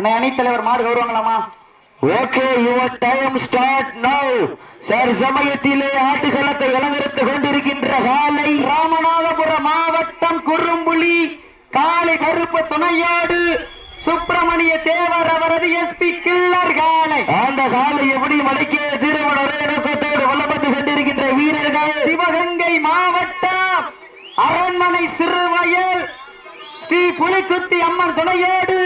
அண்ணே அணித்தலைவர் மாடு கௌரவங்களாமா okay your time start now sir சமயத்திலே ஆட்டுக்களத்தை அலங்கரித்துக் கொண்டிருக்கின்ற காலை ராமநாதபுரம் மாவட்டம் குறும்புலி காளை கருப்பு துணையோடு சுப்பிரமணிய தேவர் அவரது எஸ்பி கில்லர் காளை அந்த காலை எப்படி மலைக்கே திருமண நோக்கத்தோடு வல்லப்பட்டு கொண்டிருக்கின்ற வீரர்கள்? சிவகங்கை மாவட்டம் அரண்மனை சிறுவயல் ஸ்ரீ புலிக்குத்தி அம்மன் துணையோடு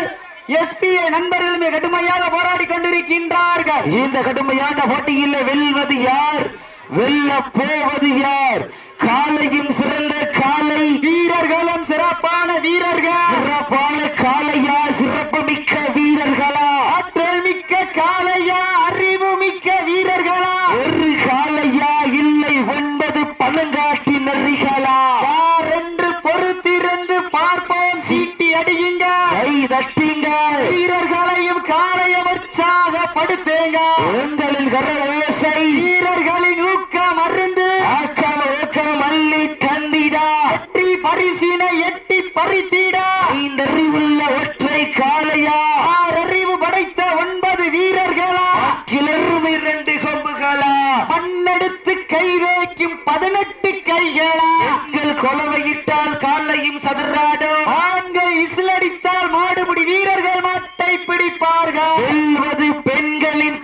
எஸ்பிஐ நண்பர்கள் மிக கடுமையாக போராடி கொண்டிருக்கின்றார்கள். இந்த கடுமையான போட்டியில் வெல்வது யார்? வெல்ல போவது யார்? காலையும் சிறந்த காலை. வீரர்களும் சிறப்பான வீரர்கள். சிறப்பான காலையா உங்களின் கர ஓசை வீரர்களின் ஊக்கம் அருந்து ஆக்காம ஓக்காம மல்லி தந்திடா. வெற்றி பரிசினை எட்டி பறித்திடா. ஐந்தறிவுள்ள ஒற்றை காலையா ஆறறிவு படைத்த ஒன்பது வீரர்களா. கிளறும் இரண்டு கொம்புகளா. மண்ணெடுத்து கை வைக்கும் பதினெட்டு கைகளா. எங்கள் கொலவையிட்டால் காலையும் சதுராடும் ஆண்கள் இசிலடித்தால் மாடுபிடி வீரர்கள் மாட்டை பிடிப்பார்கள் வெல்வது பெண்களின்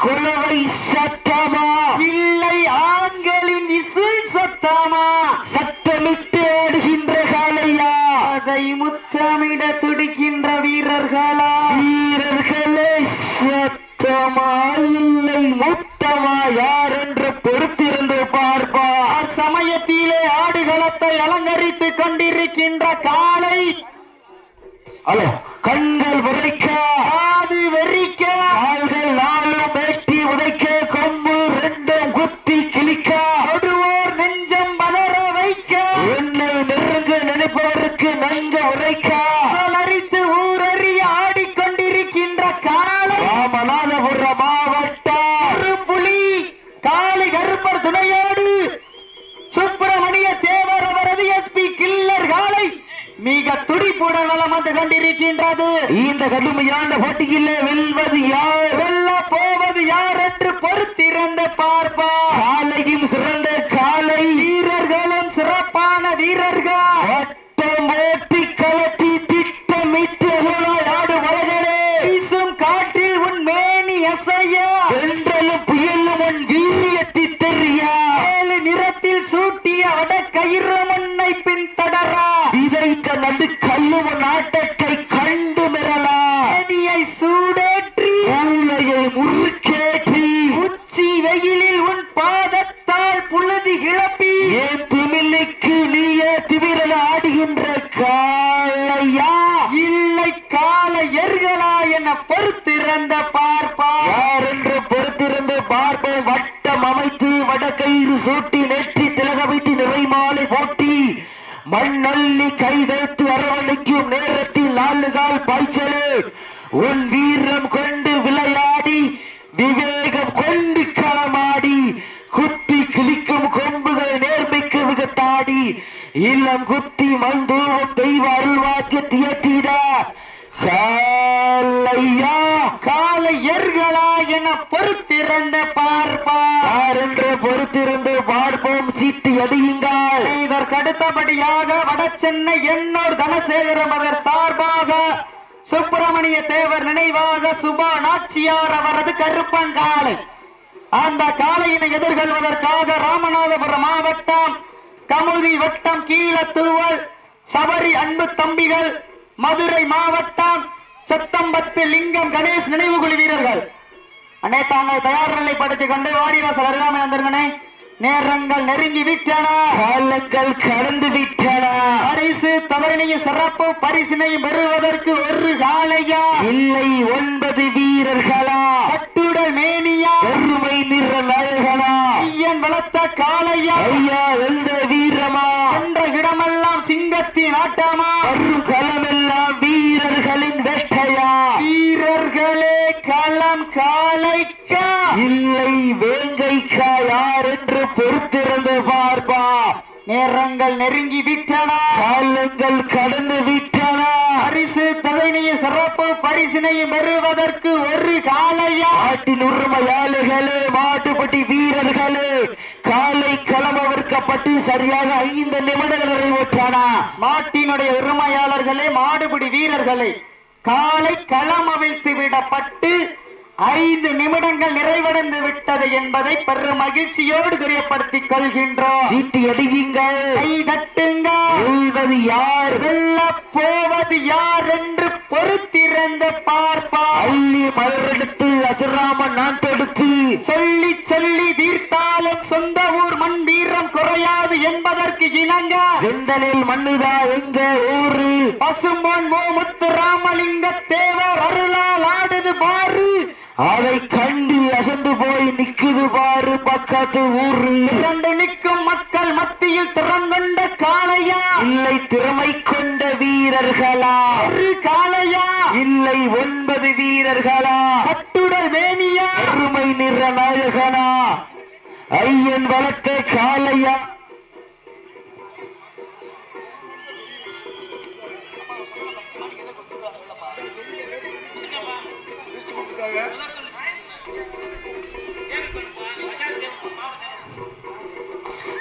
சட்டமா இல்லை ஆண்களின் இசில் சத்தமா? சத்தமிட்டு ஆடுகின்ற காலையா அதை முத்தமிட துடிக்கின்ற வீரர்களா? வீரர்களே சத்தமா? இல்லை முத்தமா? யார் என்று பொறுத்திருந்து பார்ப்பார் சமயத்திலே ஆடுகளத்தை அலங்கரித்துக் கொண்டிருக்கின்ற காலை துடிப்புடன் வலம் கொண்டிருக்கின்றது. இந்த கடுமையான போட்டியில் வெல்வது யார்? வெல்ல போவது யார் என்று பொறுத்திருந்து பார்ப்பா காலையும் சிறந்த விதைத்த நடு கல்லும் நாட்டை ஆட்டத்தை கண்டு மிரலா மேனியை சூடேற்றி ஊழையை முறுக்கேற்றி உச்சி வெயிலில் உன் பாதத்தால் புழுதி கிளப்பி ஏன் திமில்லைக்கு நீயே திமிரல ஆடுகின்ற காளையா இல்லை கால எர்களா என பொறுத்திருந்த பார்ப்பா யார் என்று பொறுத்திருந்து பார்ப்போம் வட்டம் அமைத்து வடக்கயிறு சூட்டி நெற்றி திலக வைத்து நிறை மாலை போட்டி மண்ணள்ளி கை வைத்து அரவணைக்கும் நேரத்தில் நாலுகால் பாய்ச்சலே உன் வீரம் கொண்டு விளையாடி விவேகம் கொண்டு களமாடி குத்தி கிழிக்கும் கொம்புகள் நேர்மைக்கு விகத்தாடி இல்லம் குத்தி மந்தூவும் தெய்வ அருள்வாக்கு தியத்திடா காலையா கால எர்களா என பொறுத்திருந்த பார்ப்பா. யார் என்று பொறுத்திருந்து பார்ப்போம் சீட்டு அடியுங்கள் இதற்கு அடுத்தபடியாக வடசென்னை எண்ணூர் தனசேகரம் அதர் சார்பாக சுப்பிரமணிய தேவர் நினைவாக சுபா நாச்சியார் அவரது கருப்பன் காலை. அந்த காளையினை எதிர்கொள்வதற்காக ராமநாதபுரம் மாவட்டம் கமுதி வட்டம் கீழத்துவல் சபரி அன்பு தம்பிகள் மதுரை மாவட்டம் செத்தம்பத்து லிங்கம் கணேஷ் நினைவுகுழு வீரர்கள். அண்ணே தாங்கள் தயார் நிலைப்படுத்திக் கொண்டு வாடிவாசல் அருகாமை வந்திருங்கண்ணே. நேரங்கள் நெருங்கி விட்டன. காலங்கள் கடந்து விட்டன. பரிசு தவறினைய சிறப்பு பரிசினை பெறுவதற்கு ஒரு காலையா இல்லை ஒன்பது வீரர்களா? கட்டுடல் மேனியா? பெருமை நிற நாயகனா? ஐயன் வளர்த்த காளையா? ஐயா எந்த வீரமா? என்ற இடமெல்லாம் சிங்கத்தின் ஆட்டமா? வரும் களமெல்லாம் வீரர்களின் வெட்டையா வீரர்களே களம் காளைக்கா இல்லை வேங்கைக்கா யார் என்று பொறுத்திருந்து பார்ப்பா. நேரங்கள் நெருங்கி விட்டன. காலங்கள் கடந்து விட்டன. பரிசு தவறினைய சிறப்பு பரிசினையும் பெறுவதற்கு ஒரு காலையா? நாட்டின் உரிமையாளர்களே மாட்டுப்பட்டி வீரர்களே காலை களமவிற்கப்பட்டு சரியாக ஐந்து நிமிடங்கள் நிறைவேற்றானா மாட்டினுடைய உரிமையாளர்களே மாடுபிடி வீரர்களே காலை களம் அவிழ்த்து விடப்பட்டு ஐந்து நிமிடங்கள் நிறைவடைந்து விட்டது என்பதை பெரும் மகிழ்ச்சியோடு தெரியப்படுத்திக் கொள்கின்றோம். சீட்டி அடியுங்கள் கை தட்டுங்க. வெல்வது யார்? வெல்லப் போவது யார் என்று பொறுத்திருந்து பார்ப்பார் அள்ளி மலரெடுத்து அசுராமன் நான் தொடுத்து. சொல்லி சொல்லி தீர்த்தாலும் சொந்த ஊர் மண் வீரம் குறையாது என்பதற்கு இணங்க. செந்தனில் மண்ணுதா எங்க ஊரு? பசும்பொன் மூமுத்து ராமலிங்க தேவர் அருளால் ஆடுது பாரு. அதை கண்டு அசந்து போய் நிக்குது பாரு பக்கத்து ஊரு இரண்டு நிற்கும் மக்கள் மத்தியில் திறங்கொண்ட காளையா? இல்லை திறமை கொண்ட வீரர்களா? ஒரு காளையா? இல்லை ஒன்பது வீரர்களா? கட்டுடல் மேனியா? அருமை நிற நாயகனா? ஐயன் வளர்த்த காளையா?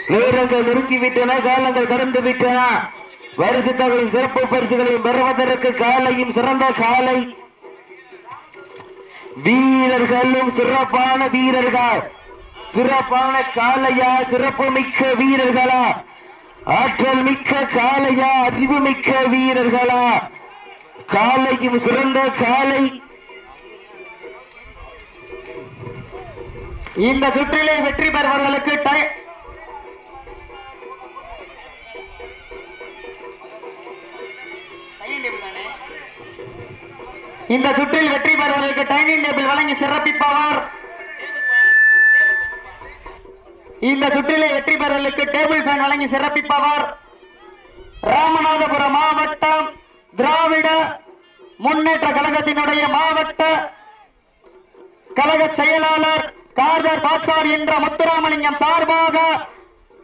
நேரங்கள் நெருங்கிவிட்டன காலங்கள் கடந்து விட்டன வருஷத்தகளின் சிறப்பு பரிசுகளையும் பெறுவதற்கு காலையும் சிறந்த காலை. வீரர்களும் சிறப்பான வீரர்கள். சிறப்பான காலையா? சிறப்பு மிக்க வீரர்களா? ஆற்றல் மிக்க காலையா? அறிவு மிக்க வீரர்களா? காலையும் சிறந்த காலை. இந்த சுற்றிலே வெற்றி பெறுபவர்களுக்கு டை- இந்த சுற்றில் வெற்றி பெறுவதற்கு டைனிங் டேபிள் வழங்கி சிறப்பிப்பவர். இந்த சுற்றிலே வெற்றி பெறுவதற்கு டேபிள் ஃபேன் வழங்கி சிறப்பிப்பவர். ராமநாதபுரம் மாவட்டம் திராவிட முன்னேற்ற கழகத்தினுடைய மாவட்ட கழக செயலாளர் கார்தர் பாட்சார் என்ற முத்துராமலிங்கம் சார்பாக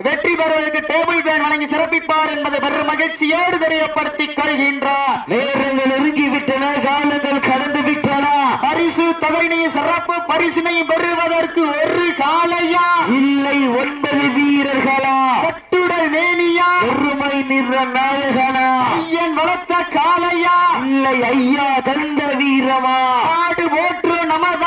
வெற்றி பெறுவதற்கு டேபிள் ஃபேன் வழங்கி சிறப்பிப்பார் என்பதை பெரும் மகிழ்ச்சியோடு தெரியப்படுத்திக் கொள்கின்றார். நேரங்கள் நெருங்கி விட்டன காலங்கள் கடந்து விட்டன பரிசு தொகையினையும் சிறப்பு பரிசினையும் பெறுவதற்கு ஒரு காலையா? இல்லை ஒன்பது வீரர்களா? கட்டுடல் மேனியா? ஒருமை நிற நாயகனா? ஐயன் வளர்த்த காலையா இல்லை ஐயா தந்த வீரமா? ஆடு போற்று அகர்த்தி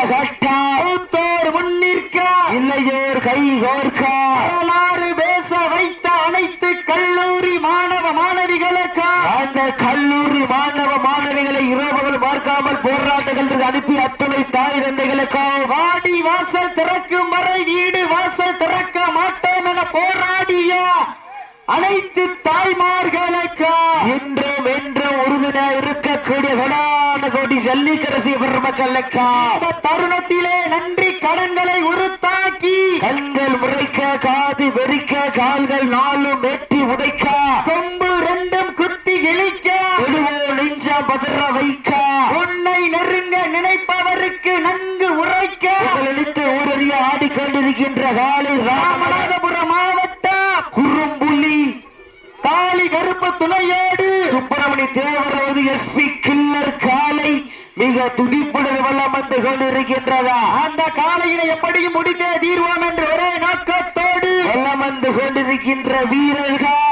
மூத்தோர் முன்னிற்க இல்லையோர் கை கோர்க்கா. வரலாறு பேச வைத்த அனைத்து கல்லூரி மாணவ மாணவிகளுக்கா. அந்த கல்லூரி மாணவ மாணவிகளை இரவுகள் பார்க்காமல் போராட்டங்களுக்கு அனுப்பி அத்தனை தாய் தந்தைகளுக்கா. வாடி வாசல் திறக்கும் வரை வீடு வாசல் திறக்க மாட்டோம் என போராடிய அனைத்து தாய்மார்களுக்கா. என்றும் என்றும் உறுதுணை இருக்கக்கூடிய கோடி ஜல்லிக்கரசி பெருமக்களுக்கா? தருணத்திலே நன்றி கடன்களை உருத்தாக்கி கண்கள் முறைக்க காது வெறிக்க கால்கள் நாளும் வெட்டி உதைக்க கொம்பு ரெண்டும் குத்தி கிழிக்க விடுவோ நெஞ்ச பதற வைக்க உன்னை நெருங்க நினைப்பவருக்கு நன்கு உரைக்க நினைத்து ஊரறிய ஆடிக்கொண்டிருக்கின்ற காலை ராமநாதபுரம் மாவட்டம் குறும்புலி காளி கருப்பு துணையே சுப்பிரமணி தேவரவது எஸ்பி கில்லர் காலை மிக துடிப்புடன் வல்லம் வந்து கொண்டிருக்கின்றதா. அந்த காளையினை எப்படியும் முடித்தே தீர்வோம் என்று ஒரே நோக்கத்தோடு வல்லம் வந்து கொண்டிருக்கின்ற வீரர்கள்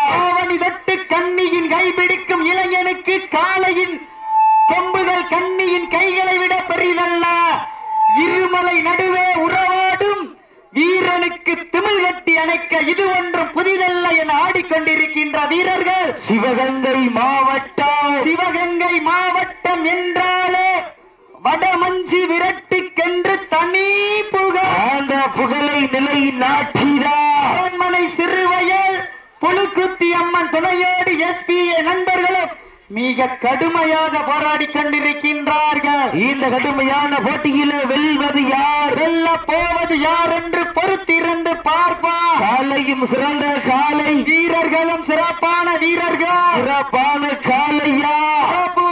மிக கடுமையாக போராடி கொண்டிருக்கின்றார்கள். இந்த கடுமையான போட்டியிலே வெல்வது யார்? வெல்ல போவது யார் என்று பொறுத்திருந்து பார்ப்பார் காலையும் சிறந்த காலை. வீரர்களும் சிறப்பான வீரர்கள். சிறப்பான காலையா?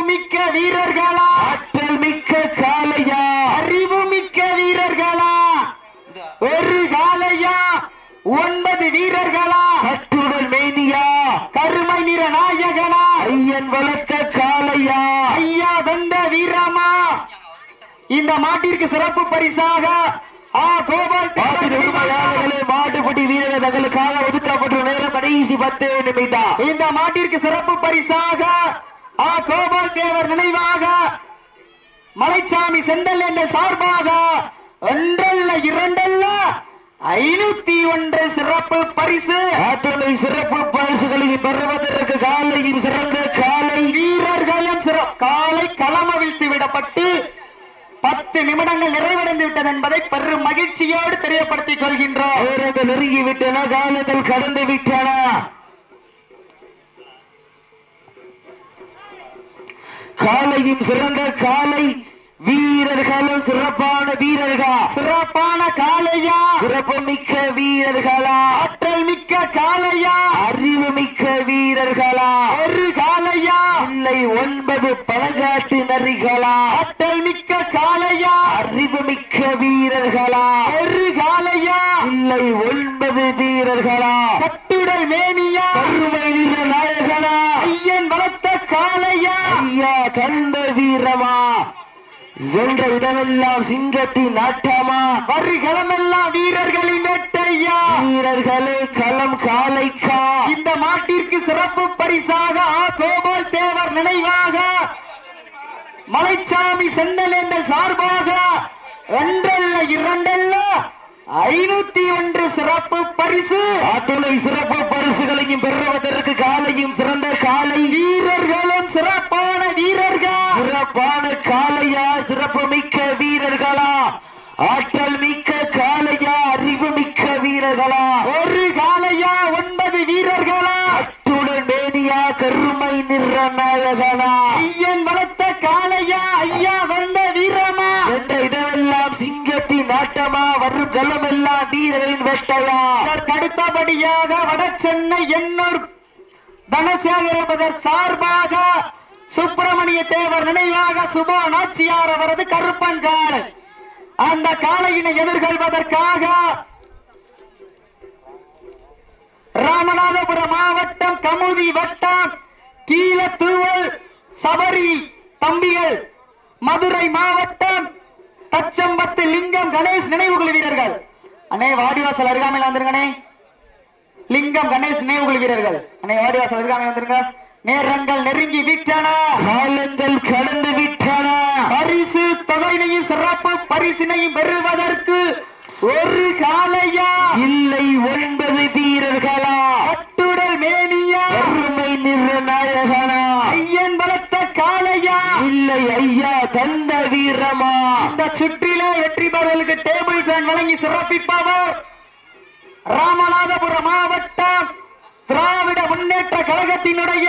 மிக்க வீரர்களா? ஆற்றல் மிக்க காலையா? அறிவு மிக்க வீரர்களா? ஒரு காலையா? ஒன்பது வீரர்களா? கட்டுடல் மேனியா? கருமை நிற நாயகனா? ஐயன் வளர்த்த காளையா? ஐயா வந்த வீரமா? இந்த மாட்டிற்கு சிறப்பு பரிசாக ஆ கோபால் மாட்டுப்பட்டி வீரர்கள் தங்களுக்காக ஒதுக்கப்பட்ட நேரம் கடைசி பத்து நிமிடம். இந்த மாட்டிற்கு சிறப்பு பரிசாக ஆ கோபால் தேவர் நினைவாக மலைச்சாமி செந்தல் என்ற சார்பாக ஒன்றல்ல இரண்டல்ல ஐநூத்தி ஒன்று சிறப்பு பரிசு. அத்தனை சிறப்பு பரிசுகளை பெறுவதற்கு காலையும் சிறந்த காலை. வீரர்களும் காலை களமவிழ்த்து விடப்பட்டு பத்து நிமிடங்கள் நிறைவடைந்து விட்டது என்பதை பெரும் மகிழ்ச்சியோடு தெரியப்படுத்திக் கொள்கின்றோம். நெருங்கி விட்டன காலங்கள் கடந்து விட்டன. காலையும் சிறந்த காலை. வீரர்களும் சிறப்பான வீரர்களா? சிறப்பான காளையா? சிறப்பு மிக்க வீரர்களா? ஆற்றல் மிக்க காளையா? அறிவு மிக்க வீரர்களா? ஒரு காளையா? இல்லை ஒன்பது பழங்காட்டு நரிகளா? ஆற்றல் மிக்க காளையா? அறிவு மிக்க வீரர்களா? ஒரு காளையா? இல்லை ஒன்பது வீரர்களா? கட்டுடல் மேனியா? கருமை நிற நாயகனா? ஐயன் வளர்த்த காளையா? ஐயா தந்த வீரமா? சென்ற இடமெல்லாம் சிங்கத்தின் நாட்டமா வருகளமெல்லாம் வீரர்களின் வேட்டையா? வீரர்களே களம் காலைக்கா? இந்த மாட்டிற்கு சிறப்பு பரிசாக ஆ கோபால் தேவர் நினைவாக. மலைச்சாமி செந்தலேந்தல் சார்பாக. ஒன்றல்ல இரண்டல்ல. ஐநூத்தி ஒன்று சிறப்பு பரிசு. அத்துணை சிறப்பு பரிசுகளையும் பெறுவதற்கு காலையும் சிறந்த காலை. வீரர்களும் சிறப்பான வீரர்கள். சிறப்பான காளையா சிறப்பு மிக்க வீரர்களா? ஆற்றல் மிக்க காளையா அறிவு மிக்க வீரர்களா ஒரு காலையா ஒன்பது வீரர்களா அத்துடன் மேனியா கருமை நிற நாயகனா ஐயன் வளர்த்த காளையா ஐயா வந்த வீரமா என்ற இடமெல்லாம் சிங்கத்தின் நாட்டமா வரும் களமெல்லாம் வீரரின் வேட்டையா அதற்கு அடுத்தபடியாக வடசென்னை எண்ணூர் தனசேகரபதர் சார்பாக சுப்பிரமணிய தேவர் நினைவாக சுபா நாச்சியார் அவரது கருப்பன் அந்த காளையினை எதிர்கொள்வதற்காக ராமநாதபுரம் மாவட்டம் கமுதி வட்டம் கீழத்தூவல் சபரி தம்பிகள். மதுரை மாவட்டம் தச்சம்பத்து லிங்கம் கணேஷ் நினைவுகுழு வீரர்கள். அண்ணே வாடிவாசல் அருகாமையில் வந்துருங்கண்ணே. லிங்கம் கணேஷ் நினைவுகுழு வீரர்கள். அண்ணே வாடிவாசல் அருகாமையில் வந்துருங்க நேரங்கள் நெருங்கி விட்டன? காலங்கள் கடந்து விட்டன? பரிசு தொகையினையும் சிறப்பு பரிசினையும் பெறுவதற்கு ஒரு காலையா இல்லை ஒன்பது வீரர்களா? கட்டுடல் மேனியா? கருமை நிற நாயகனா? ஐயன் வளர்த்த காளையா? இல்லை ஐயா தந்த வீரமா? இந்த சுற்றிலே வெற்றி பெறுவதற்கு டேபிள் ஃபேன் வழங்கி சிறப்பிப்பவர் ராமநாதபுரம் மாவட்டம் திராவிட முன்னேற்ற கழகத்தினுடைய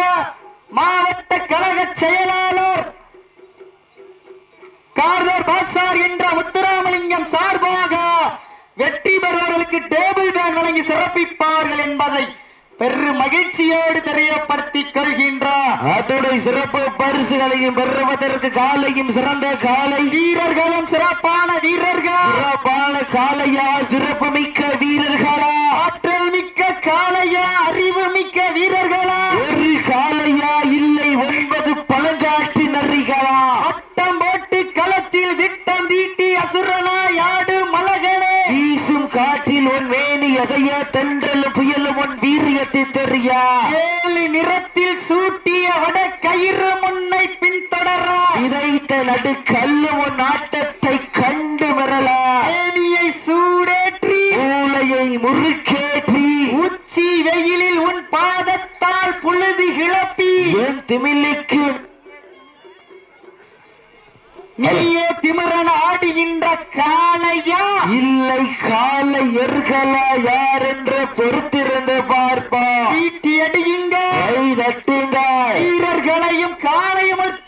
மாவட்ட கழக செயலாளர் கார்னர் பாசார் என்ற முத்துராமலிங்கம் சார்பாக வெற்றி பெறுவர்களுக்கு டேபிள் ஃபேன் வழங்கி சிறப்பிப்பார்கள் என்பதை பெரும் மகிழ்ச்சியோடு தெரியப்படுத்திக் கொள்கின்றார் அத்துடைய சிறப்பு பரிசுகளையும் பெறுவதற்கு காலையும் சிறந்த காலை. வீரர்களும் சிறப்பான வீரர்கள். சிறப்பான காளையா சிறப்பு மிக்க வீரர்களா. திமிலுக்கு. நீயே திமிரன் ஆடுகின்ற காளையா? இல்லை காலை எர்களா யார் என்று பொறுத்திருந்து பார்ப்பா ஈட்டி அடியுங்க கை தட்டுங்க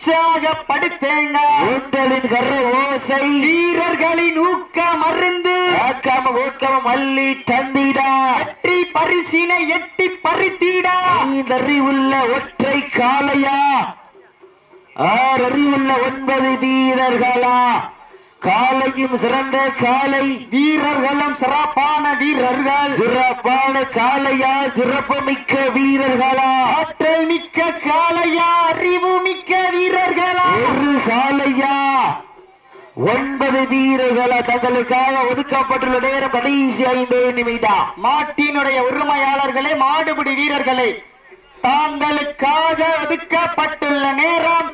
காளையும் உற்சாகப்படுத்தேங்க உங்களின் கர ஓசை. வீரர்களின் ஊக்க மருந்து ஆக்காம ஊக்கம மல்லி தந்திடா. வெற்றி பரிசினை எட்டி பறித்திட. அறிவுள்ள ஒற்றை காளையா? ஆறு அறிவுள்ள ஒன்பது வீரர்களா? காலையும் சிறந்த காலை. வீரர்களும் சிறப்பான வீரர்கள். சிறப்பான காலையா சிறப்புமிக்க வீரர்களா? ஆற்றல் மிக்க காளையா அறிவு மிக்க வீரர்களா? ஒரு காலையா? ஒன்பது வீரர்களா தங்களுக்காக ஒதுக்கப்பட்டுள்ள நேரம் கடைசி ஐந்து நிமிடம். மாட்டினுடைய உரிமையாளர்களே மாடுபிடி வீரர்களே தாங்களுக்காக ஒதுக்கப்பட்டுள்ள நேரம்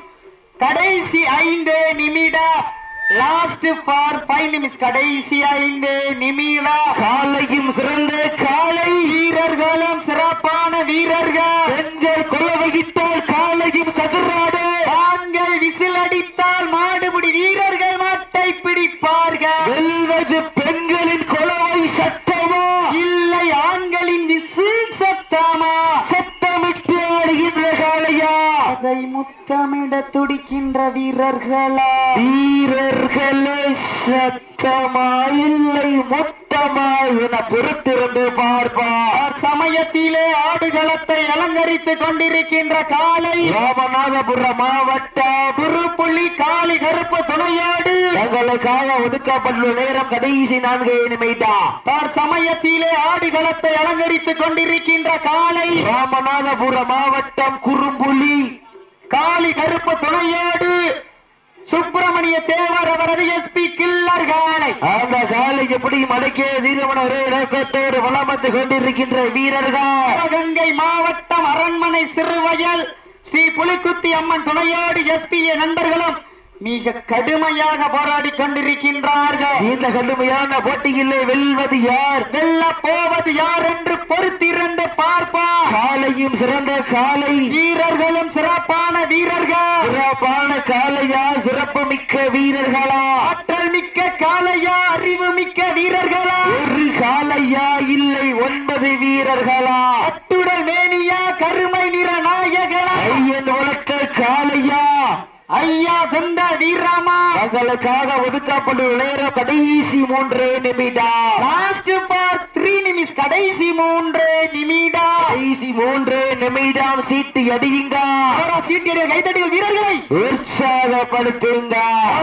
கடைசி ஐந்து நிமிடம். லாஸ்ட் ஃபார் ஃபைவ் நிமிஷம் கடைசி ஐந்து நிமிடம். காலையும் சிறந்த காலை. வீரர்களும் சிறப்பான வீரர்கள். துடிக்கின்ற வீரர்களா? வீரர்களே சத்தமா இல்லை மொத்தமா என பொறுத்திருந்து பார்ப்பார். சமயத்திலே ஆடுகளத்தை அலங்கரித்துக் கொண்டிருக்கின்ற காலை ராமநாதபுரம் மாவட்டம் குருப்புள்ளி காளி கருப்பு துணையாடு தங்களுக்காக ஒதுக்கப்பட்டுள்ள நேரம் கடைசி நான்கு நிமிடம். தார் சமயத்திலே ஆடுகளத்தை அலங்கரித்துக் கொண்டிருக்கின்ற காலை ராமநாதபுரம் மாவட்டம் குறும்புலி காளி கருப்பு துணையாடு சுப்பிரமணிய தேவர் அவரது எஸ்பி கில்லர் காலை அந்த காலை எப்படி மடக்கிய தீரமன ஒரே இலக்கத்தோடு வளம் வந்து கொண்டிருக்கின்ற வீரர்கள்? சிவகங்கை மாவட்டம் அரண்மனை சிறுவயல் ஸ்ரீ புலிக்குத்தி அம்மன் துணையோடு எஸ்பிஏ நண்பர்களும் மிக கடுமையாக போராடி கொண்டிருக்கின்றார்கள். இந்த கடுமையான போட்டியிலே வெல்வது யார்? வெல்ல போவது யார் என்று பொறுத்திருந்து பார்ப்போம். காலையும் சிறந்த காலை. வீரர்களும் சிறப்பான வீரர்கள். சிறப்பான காலையா? சிறப்பு மிக்க வீரர்களா? ஆற்றல் மிக்க காளையா அறிவு மிக்க வீரர்களா? ஒரு காலையா? இல்லை ஒன்பது வீரர்களா? அட்டுடல் மேனியா கருமை நிற நாயகனா? ஐயன் வழக்க காலையா? ஐயா சொந்த வீராமா தங்களுக்காக ஒதுக்கப்பட்டுள்ள நேரம் கடைசி மூன்று நிமிடம் லாஸ்ட் ஃபார் த்ரீ நிமிஷம் கடைசி மூன்று நிமிடம் கடைசி மூன்று நிமிடம் சீட்டு அடியுங்க. சீட்டியடைய கைத்தடிகள் வீரர்களை. உற்சாகப்படுத்துங்க.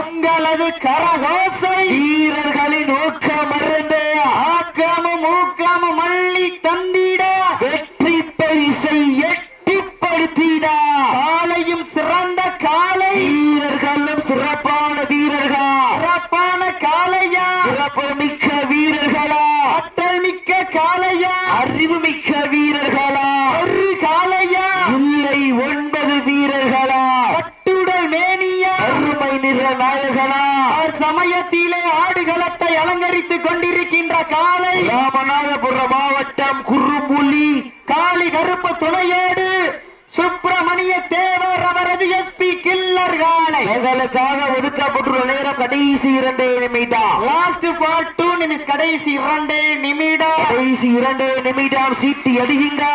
உங்களது கரகோசை. வீரர்களின் ஊக்கம் மருந்து ஆக்கமும் ஊக்கமும் மள்ளி தந்திட. வெற்றி பரிசை எட்டிப்படுத்திட. காலையும் சிறந்த காலை வீரர்களும் சிறப்பான வீரர்கள்? சிறப்பான காளையா? சிறப்பு மிக்க வீரர்களா? ஆற்றல் மிக்க காளையா? அறிவு மிக்க வீரர்களா? ஒரு காளையா? இல்லை ஒன்பது வீரர்களா? கட்டுடல் மேனியா? அருமை நிற நாயகனா? சமயத்திலே ஆடுகளத்தை அலங்கரித்துக் கொண்டிருக்கின்ற காலை ராமநாதபுரம் மாவட்டம் குறுமுலி காளி கருப்பு துணையோடு சுப்பிரமணிய தேவர் அவரது எஸ்பி கில்லர் காலை. எங்களுக்காக ஒதுக்கப்பட்டுள்ள நேரம் கடைசி இரண்டு நிமிடம். லாஸ்ட் ஃபார் டூ நிமிஷம் கடைசி இரண்டு நிமிடம். கடைசி இரண்டு நிமிடம் சீட்டு அடியுங்க.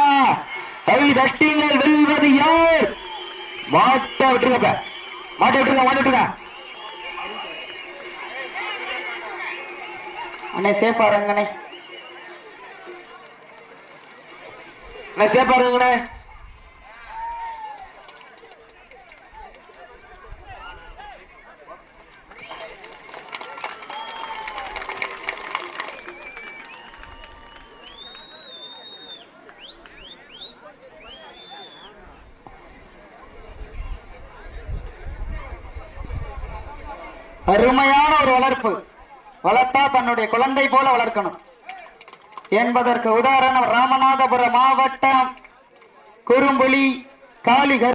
கை தட்டிங்கள் வெல்வது யார்? மாட்ட விட்டுருங்க. மாட்ட விட்டுருங்க மாட்ட விட்டுருங்க. அண்ணே சேஃபா இருங்கண்ணே. நான் சேப்பாருங்கண்ணே அருமையான ஒரு வளர்ப்பு அவர்களை குழந்தை போல வளர்க்கணும். என்பதற்கு உதாரணம் ராமநாதபுரம் மாவட்டம் குறும்புலி காளிகர்